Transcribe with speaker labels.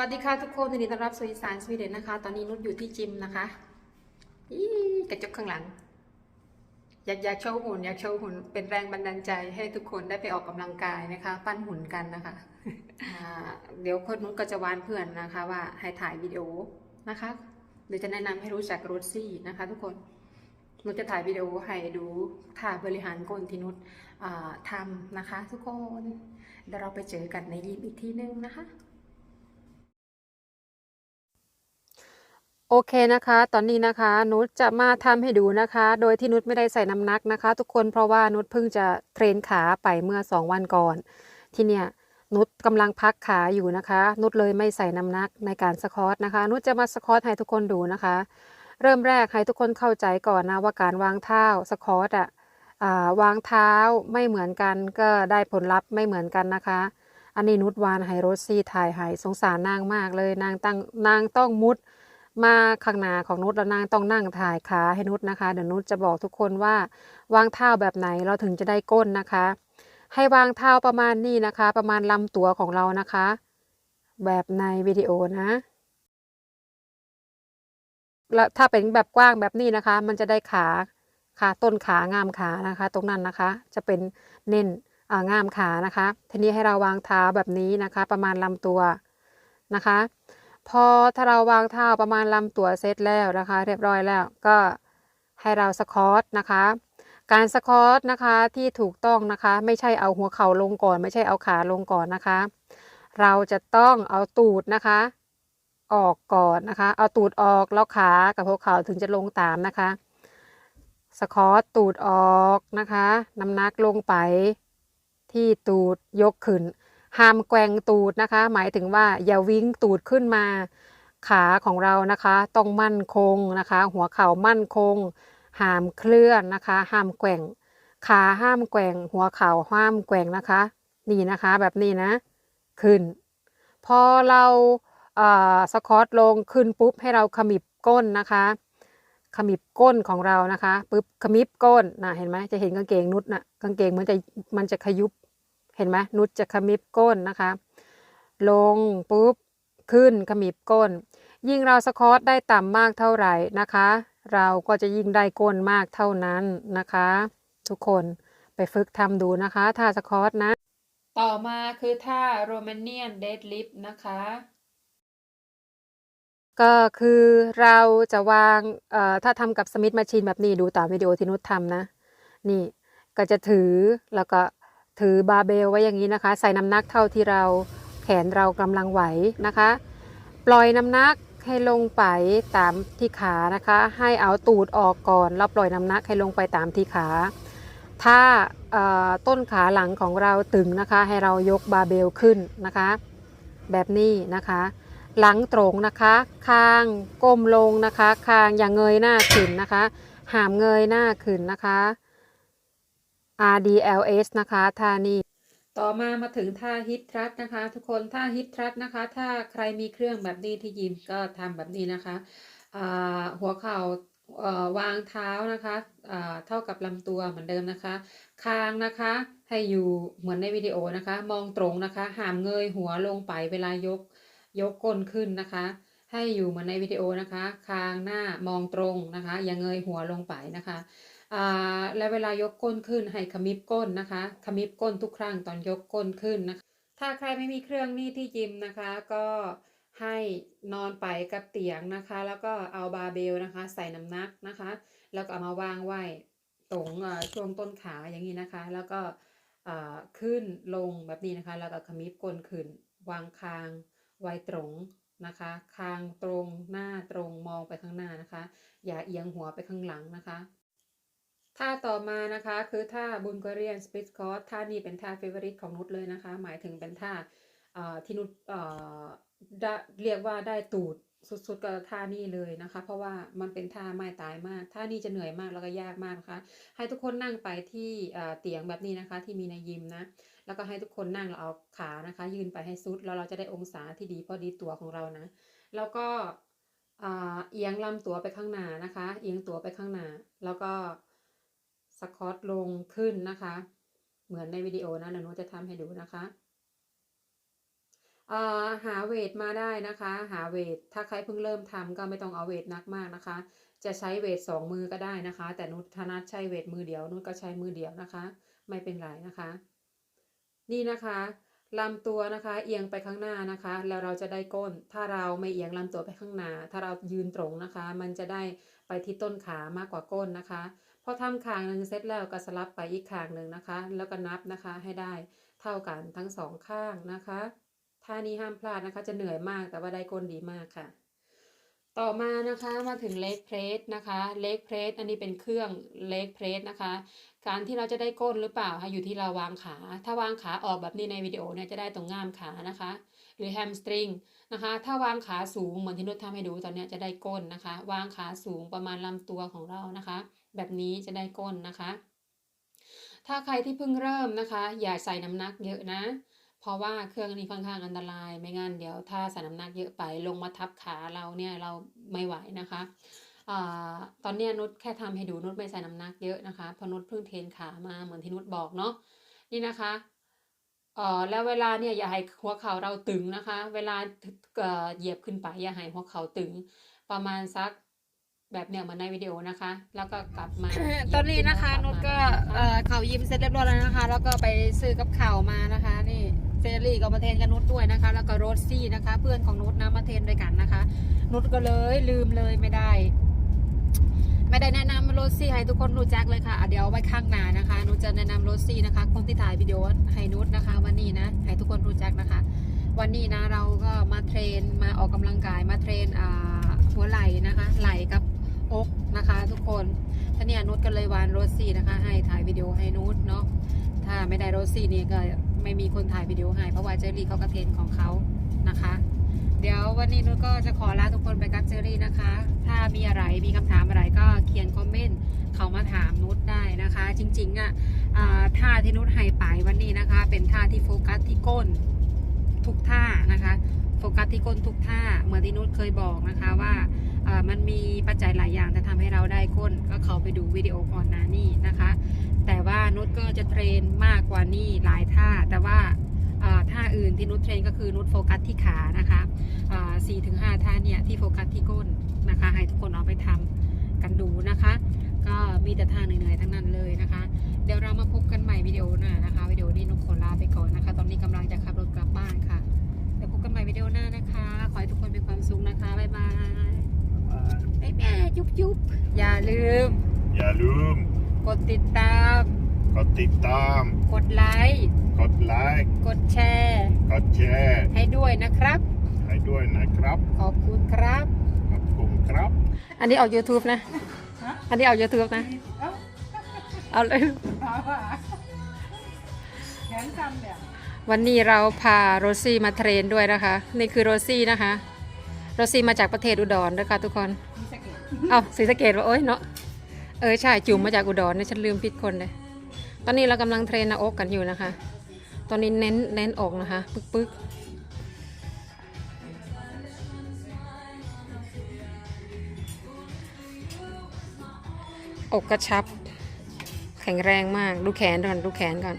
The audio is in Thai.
Speaker 1: วัสดีค่ะทุกคนยินดีต้อนรับสู่อีสานสวีเดนนะคะ ตอนนี้นุชอยู่ที่จิมนะคะอีกระจกข้างหลัง อยากอยากโชว์หุ่นอยากโชว์หุ่นเป็นแรงบันดาลใจให้ทุกคนได้ไปออกกำลังกายนะคะ ปั้นหุ่นกันนะคะเดี๋ยวคนนุชก็จะวานเพื่อนนะคะ ว่าให้ถ่ายวิดีโอนะคะเดี๋ยวจะแนะนำให้รู้จักโรซี่นะคะ ทุกคนนุชจะถ่ายวิดีโอให้ดูท่าบริหารก้นที่นุชอ่าทำนะคะ ทุกคนเดี๋ยวเราไปเจอกันในยิมอีกทีนึงนะคะ โอเคนะคะ ตอนนี้นะคะนุชจะมาทำให้ดูนะคะ โดยที่นุชไม่ได้ใส่น้ำหนักนะคะ ทุกคนเพราะว่านุชเพิ่งจะเทรนขาไปเมื่อ 2 วันก่อน ที่เนี่ยนุชกำลังพักขาอยู่นะคะ นุชเลยไม่ใส่น้ำหนักในการสควอตนะคะ นุชจะมาสควอตให้ทุกคนดูนะคะ เริ่มแรกให้ทุกคนเข้าใจก่อนนะว่าการวางเท้าสควอตอะวางเท้าไม่เหมือนกันก็ได้ผลลัพธ์ไม่เหมือนกันนะคะอันนี้นุชวานให้โรซี่ถ่ายให้สงสารนางมากเลยนางตั้งนางต้องมุด มาข้างหน้าของนุชแล้วนางต้องนั่งถ่ายขาให้นุชนะคะ เดี๋ยวนุชจะบอกทุกคนว่าวางเท้าแบบไหนเราถึงจะได้ก้นนะคะ ให้วางเท้าประมาณนี้นะคะ ประมาณลำตัวของเรานะคะ แบบในวิดีโอนะแล้วถ้าเป็นแบบกว้างแบบนี้นะคะ มันจะได้ขาขาต้นขางามขานะคะ ตรงนั้นนะคะ จะเป็นเน้นอ่างามขานะคะ ทีนี้ให้เราวางเท้าแบบนี้นะคะ ประมาณลำตัวนะคะ พอถ้าเราวางเท้าประมาณลำตัวเสร็จแล้วนะคะ เรียบร้อยแล้วก็ให้เราสควอตนะคะ การสควอตนะคะที่ถูกต้องนะคะ ไม่ใช่เอาหัวเข่าลงก่อน ไม่ใช่เอาขาลงก่อนนะคะ เราจะต้องเอาตูดนะคะ ออกก่อนนะคะ เอาตูดออกแล้วขากับหัวเข่าถึงจะลงตามนะคะสควอตตูดออกนะคะน้ำหนักลงไปที่ตูดยกขึ้น ห้ามแกว่งตูดนะคะ หมายถึงว่าอย่าวิ่งตูดขึ้นมา ขาของเรานะคะ ต้องมั่นคงนะคะ หัวเข่ามั่นคง ห้ามเคลื่อนนะคะ ห้ามแกว่ง ขาห้ามแกว่ง หัวเข่าห้ามแกว่งนะคะ นี่นะคะแบบนี้นะ ขึ้น พอเราเสควอตลงขึ้นปุ๊บให้เราขมิบก้นนะคะขมิบก้นของเรานะคะปุ๊บขมิบก้นนะเห็นไหมจะเห็นกางเกงนุชนะกางเกงมันจะมันจะขยุบ เห็นไหมนุชจะขมิบก้นนะคะ ลงปุ๊บขึ้นขมิบก้น ยิ่งเราสควอตได้ต่ำมากเท่าไหร่นะคะ เราก็จะยิ่งได้ก้นมากเท่านั้นนะคะ ทุกคนไปฝึกทำดูนะคะท่าสควอตนะ ต่อมาคือท่าโรมาเนียนเดดลิฟนะคะก็คือเราจะวางเอ่อถ้าทำกับสมิธมาชีนแบบนี้ดูตามวิดีโอที่นุชทำนะ นี่ก็จะถือแล้วก็ ถือบาเบลไว้อย่างนี้นะคะ ใส่น้ำหนักเท่าที่เราแขนเรากำลังไหวนะคะ ปล่อยน้ำหนักให้ลงไปตามที่ขานะคะ ให้เอาตูดออกก่อนแล้วปล่อยน้ำหนักให้ลงไปตามที่ขา ถ้าต้นขาหลังของเราตึงนะคะ ให้เรายกบาเบลขึ้นนะคะ แบบนี้นะคะ หลังตรงนะคะคางก้มลงนะคะคางอย่าเงยหน้าขึ้นนะคะ หามเงยหน้าขึ้นนะคะ RDLS นะคะท่านี้ต่อมามาถึงท่าฮิตทรัสนะคะ ทุกคนท่าฮิตทรัสนะคะ ถ้าใครมีเครื่องแบบนี้ที่ยิมก็ทำแบบนี้นะคะหัวเข่าเอ่อวางเท้านะคะเท่ากับลำตัวเหมือนเดิมนะคะ คางนะคะให้อยู่เหมือนในวิดีโอนะคะ มองตรงนะคะหามเงยหัวลงไปเวลายกยกก้นขึ้นนะคะ ให้อยู่เหมือนในวิดีโอนะคะ คางหน้ามองตรงนะคะ อย่าเงยหัวลงไปนะคะอ่าและเวลายกก้นขึ้นให้ขมิบก้นนะคะ ขมิบก้นทุกครั้งตอนยกก้นขึ้นนะคะ ถ้าใครไม่มีเครื่องนี่ที่ยิมนะคะ ก็ให้นอนไปกับเตียงนะคะ แล้วก็เอาบาเบลนะคะ ใส่น้ำหนักนะคะ แล้วก็เอามาวางไว้ตรงช่วงต้นขาอย่างนี้นะคะ แล้วก็อ่าขึ้นลงแบบนี้นะคะ แล้วก็ขมิบก้นขึ้น วางคางไว้ตรง นะคะ คางตรงหน้าตรงมองไปข้างหน้านะคะ อย่าเอียงหัวไปข้างหลังนะคะท่าต่อมานะคะคือท่าบุลกเรียนสปิ t คอ t ท่านี้เป็นท่าเฟเวอริตของนุชเลยนะคะ หมายถึงเป็นท่าที่นุชเรียกว่าได้ตูดสุดๆกับท่านี้เลยนะคะ เพราะว่ามันเป็นท่าไม่ตายมากท่านี้จะเหนื่อยมากแล้วก็ยากมากนะคะ ให้ทุกคนนั่งไปที่เตียงแบบนี้นะคะ ที่มีในยิมนะ แล้วก็ให้ทุกคนนั่งแล้วเอาขานะคะ ยืนไปให้สุดแล้วเราจะได้องศาที่ดีพอดีตัวของเรานะ แล้วก็เอียงลำตัวไปข้างหน้านะคะ เอียงตัวไปข้างหน้า แล้วก็สควอตลงขึ้นนะคะ เหมือนในวิดีโอนะเดี๋ยวหนูจะทำให้ดูนะคะหาเวทมาได้นะคะ หาเวทถ้าใครเพิ่งเริ่มทำก็ไม่ต้องเอาเวทนักมากนะคะ จะใช้เวทสองมือก็ได้นะคะ แต่นุชธนัทใช้เวทมือเดียวนุชก็ใช้มือเดียวนะคะ ไม่เป็นไรนะคะ นี่นะคะลำตัวนะคะเอียงไปข้างหน้านะคะ แล้วเราจะได้ก้น ถ้าเราไม่เอียงลำตัวไปข้างหน้า ถ้าเรายืนตรงนะคะ มันจะได้ไปที่ต้นขามากกว่าก้นนะคะพอทำขางหนึ่งเสร็จแล้วก็สลับไปอีกขางหนึ่งนะคะ แล้วก็นับนะคะให้ได้เท่ากันทั้งสองข้างนะคะท่านี้ห้ามพลาดนะคะ จะเหนื่อยมากแต่ว่าได้ก้นดีมากค่ะ ต่อมานะคะมาถึงเล็กเพรสนะคะเล็กเพรสอันนี้เป็นเครื่องเล็กเพรสนะคะ การที่เราจะได้ก้นหรือเปล่าค่ะอยู่ที่เราวางขา ถ้าวางขาออกแบบนี้ในวิดีโอเนี่ยจะได้ตรงง่ามขานะคะ หรือแฮมสตริงนะคะ ถ้าวางขาสูงเหมือนที่นุชทำให้ดูตอนนี้จะได้ก้นนะคะ วางขาสูงประมาณลำตัวของเรานะคะ แบบนี้จะได้ก้นนะคะ ถ้าใครที่เพิ่งเริ่มนะคะ อย่าใส่น้ำหนักเยอะนะ เพราะว่าเครื่องนี้ค่อนข้างอันตรายไม่งั้นเดี๋ยวถ้าใส่น้ำหนักเยอะไปลงมาทับขาเราเนี่ยเราไม่ไหวนะคะอตอนนี้นุชแค่ทำให้ดูนุชไม่ใส่น้ำหนักเยอะนะคะเพราะนุชเพิ่งเทรนขามาเหมือนที่นุชบอกเนาะนี่นะคะเออแล้วเวลาเนี่ยอย่าให้หัวเข่าเราตึงนะคะ เวลาเหยียบขึ้นไปอย่าให้หัวเข่าตึง ประมาณสักแบบเนี่ยมือนในวิดีโอนะคะ แล้วก็กลับมา
Speaker 2: ตอนนี้นะคะนุชก็เข่ายิมเสร็จเรียบร้อยแล้วนะคะ แล้วก็ไปซื้อกับเข่ามานะคะ เซรี่ก็มาเทนกับนุชด้วยนะคะ แล้วก็โรสซี่นะคะ เพื่อนของนุชนะมาเทนด้วยกันนะคะ นุชก็เลยลืมเลยไม่ได้ ไม่ได้แนะนำโรสซี่ให้ทุกคนรู้จักเลยค่ะะเดี๋ยวไว้ข้างหน้านะคะนุชจะแนะนำโรสซี่นะคะ คนที่ถ่ายวิดีโอให้นุชนะคะ วันนี้นะให้ทุกคนรู้จักนะคะ วันนี้นะเราก็มาเทรนมาออกกำลังกายมาเทรนหัวไหล่นะคะ ไหล่กับอกนะคะ ทุกคนท่านี่ยนุชก็เลยวานโรสซี่นะคะ ให้ถ่ายวิดีโอให้นุชเนาะถ้าไม่ได้โรสซี่นี่ก็ ไม่มีคนถ่ายวิดีโอให้เพราะว่าเจอรี่เขาก็เทนของเขานะคะ เดี๋ยววันนี้นุชก็จะขอลาทุกคนไปกับเจอรี่นะคะ ถ้ามีอะไรมีคำถามอะไรก็เขียนคอมเมนต์เขามาถามนุชได้นะคะ จริงๆอะอ่าท่าที่นุชให้ไปวันนี้นะคะ เป็นท่าที่โฟกัสที่ก้นทุกท่านะคะโฟกัสที่ก้นทุกท่าเหมือนที่นุชเคยบอกนะคะว่ามันมีปัจจัยหลายอย่างที่ทำให้เราได้ก้นก็เขาไปดูวิดีโอก่อนหน้านี้นะคะ แต่ว่านุชก็จะเทรนมากกว่านี้หลายท่า แต่ว่าเอ่อท่าอื่นที่นุชเทรนก็คือนุชโฟกัสที่ขานะคะสี่ถึงห้าท่าเนี่ยที่โฟกัสที่ก้นนะคะ ให้ทุกคนเอาไปทำกันดูนะคะ ก็มีแต่ท่าเหนื่อยๆทั้งนั้นเลยนะคะ เดี๋ยวเรามาพบกันใหม่วิดีโอหน้านะคะ วิดีโอนี้นุชขอลาไปก่อนนะคะ ตอนนี้กำลังจะขับรถกลับบ้านค่ะเดี๋ยวพบกันใหม่วิดีโอหน้านะคะ ขอให้ทุกคนมีความสุขนะคะบ๊ายบายบ๊ายบายจุ๊บจุ๊บอย่าลืม
Speaker 3: อย่าลืม
Speaker 2: กดติดตาม
Speaker 3: กดติดตาม
Speaker 2: กดไลค์
Speaker 3: กดไลค์
Speaker 2: กดแชร์
Speaker 3: กดแชร์
Speaker 2: ให้ด้วยนะครับ
Speaker 3: ให้ด้วยนะครับ
Speaker 2: ขอบคุณครับ
Speaker 3: ขอบคุณครับ
Speaker 2: อันนี้ออก YouTube นะ อันนี้ออก YouTube นะ เอาเลย
Speaker 4: แขนคำเนี่ย
Speaker 2: วันนี้เราพาโรซี่มาเทรนด้วยนะคะ นี่คือโรซี่นะคะ โรซี่มาจากประเทศอุดรนะคะทุกคน
Speaker 4: มีสะเก็ด
Speaker 2: เอาศรีสะเกดว่าโอ๊ยเนาะ เออใช่จุ๋มมาจากอุดรเนี่ยฉันลืมผิดคนเลย ตอนนี้เรากำลังเทรนหน้าอกกันอยู่นะคะ ตอนนี้เน้นเน้นอกนะคะปึ๊กปึ๊กอกกระชับ แข็งแรงมาก ดูแขนก่อนดูแขนก่อน